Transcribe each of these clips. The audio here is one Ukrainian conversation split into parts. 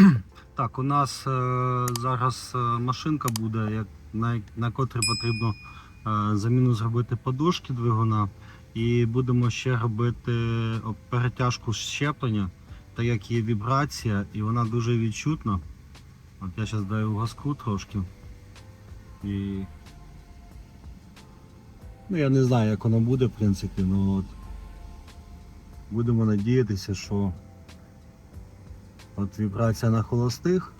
Так, у нас е, зараз е, машинка буде, на, на котрій потрібно е, заміну зробити подушки двигуна. І будемо ще робити перетяжку щеплення, так як є вібрація, і вона дуже відчутна. От я зараз даю газку трошки. І... Ну я не знаю, як воно буде, в принципі, ну от. Будемо надіятися, що От вібрація на холостих.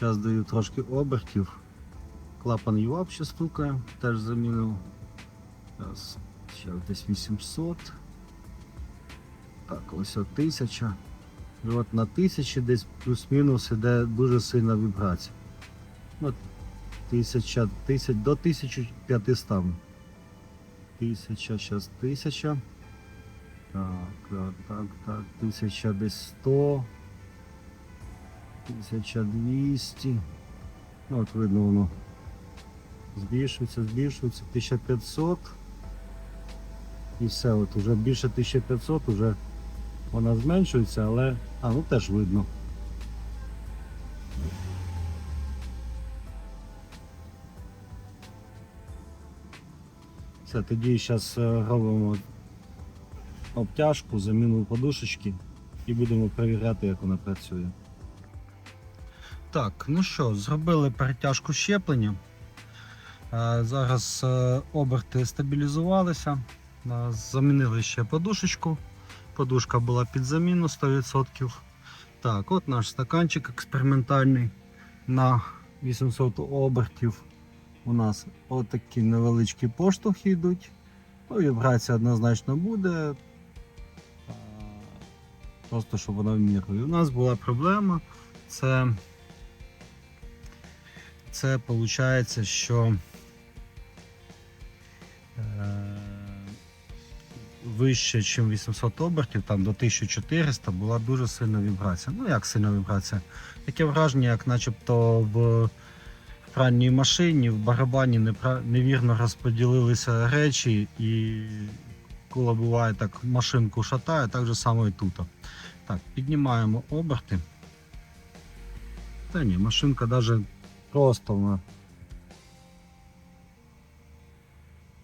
Зараз даю трошки обертів. Клапан ЮАП ще стукає, теж замінив. Зараз ще десь 800. Так, ось от 1000. І от на 1000 десь плюс-мінус іде дуже сильна вібрація. От 1000, 1000 до 1500. 1000, зараз 1000. Так, так, так, так, 1000 100, 1200. Ну, от видно воно збільшується, збільшується, 1500. І все, от уже більше 1500, уже вона зменшується, але... А, ну теж видно. Все, тоді зараз робимо обтяжку, заміну подушечки і будемо перевіряти, як вона працює. Так, ну що, зробили перетяжку щеплення. Е, Зараз е, оберти стабілізувалися. Е, Замінили ще подушечку. Подушка була під заміну 100%. Так, от наш стаканчик експериментальний на 800 обертів. У нас отакі невеличкі поштовхи йдуть. Ну, вібрація однозначно буде. Просто щоб вона в. І у нас була проблема. Це, це виходить, що е, вище, ніж 800 обертів, там до 1400 була дуже сильна вібрація. Ну як сильна вібрація? Таке враження, як начебто в пральній машині, в барабані невірно розподілилися речі і коли буває так, машинку шатає, так же само і тут. Так, піднімаємо оберти. Та ні, машинка навіть просто вона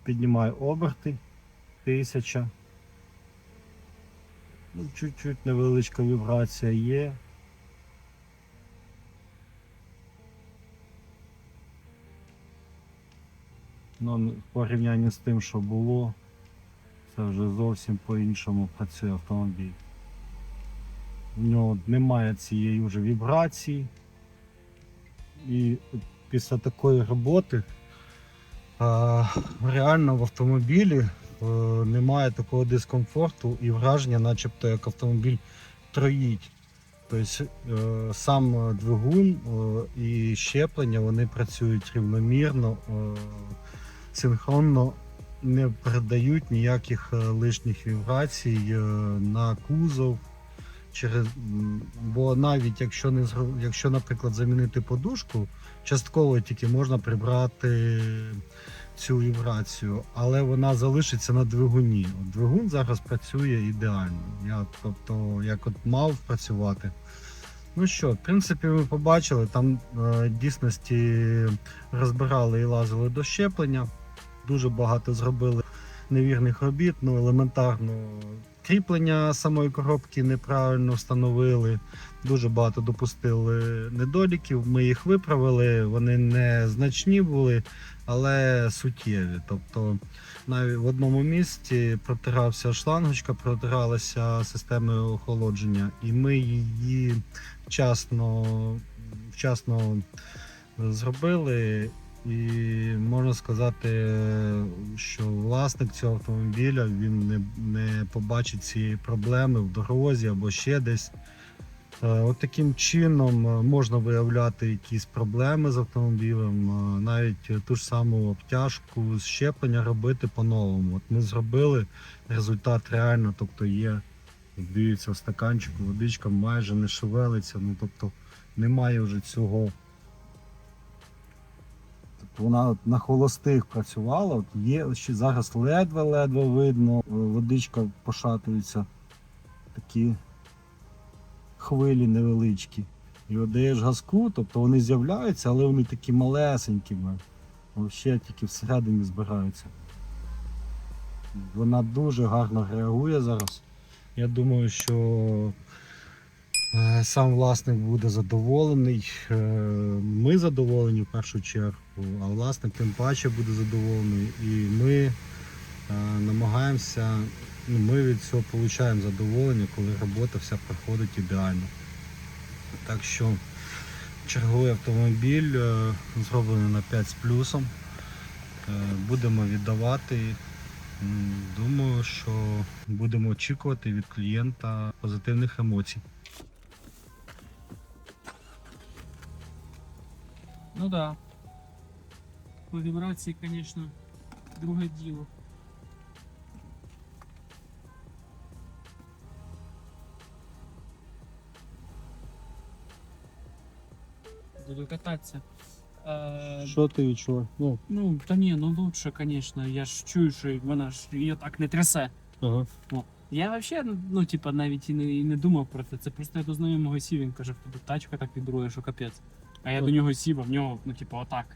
піднімає оберти. Тисяча. Ну, чуть-чуть невеличка вібрація є. Ну, в порівнянні з тим, що було, це вже зовсім по-іншому працює автомобіль. В нього немає цієї вже вібрації. І після такої роботи реально в автомобілі е, немає такого дискомфорту і враження, начебто як автомобіль троїть. Тобто е, сам двигун е, і щеплення вони працюють рівномірно, синхронно, не передають ніяких е, лишніх вібрацій е, на кузов. Через, бо навіть якщо не якщо, наприклад, замінити подушку, частково тільки можна прибрати цю вібрацію, але вона залишиться на двигуні. Двигун зараз працює ідеально. Я, тобто, як от мав працювати. Ну що, в принципі, ви побачили, там е, дійсності розбирали і лазили до щеплення. Дуже багато зробили невірних робіт, ну елементарно кріплення самої коробки неправильно встановили. Дуже багато допустили недоліків. Ми їх виправили, вони не значні були, але суттєві. Тобто навіть в одному місці протирався шлангочка, протиралася системою охолодження, і ми її вчасно, вчасно зробили. І можна сказати, що власник цього автомобіля він не, не побачить цієї проблеми в дорозі або ще десь. Е, От таким чином е, можна виявляти якісь проблеми з автомобілем, е, навіть ту ж саму обтяжку, щеплення робити по-новому. От ми зробили результат реально, тобто є, дивіться, в стаканчику водичка майже не шевелиться, ну тобто немає вже цього. Вона на холостих працювала, от є ще зараз ледве-ледве видно, е, водичка пошатується. Такі хвилі невеличкі. І от газку, тобто вони з'являються, але вони такі малесенькі. Взагалі тільки всередині збираються. Вона дуже гарно реагує зараз. Я думаю, що сам власник буде задоволений. Е, Ми задоволені в першу чергу, а власник тим паче буде задоволений. І ми е, намагаємося, ну, ми від цього отримуємо задоволення, коли робота вся проходить ідеально. Так що черговий автомобіль е, зроблений на 5 з плюсом. Е, Будемо віддавати. Думаю, що будемо очікувати від клієнта позитивних емоцій. Ну да. По вібрації, звісно, друге діло. Буду кататися. Е, Що ти відчув? Ну, ну, та ні, ну лучше, звісно. Я ж чую, що вона ж її так не трясе. ага. Я взагалі, ну, типа, навіть і не, і не думав про це. Це просто я до знайомого сів, він каже, в тебе тачка так вібрує, що капець. А я до нього сів, а в нього, ну, типа, отак.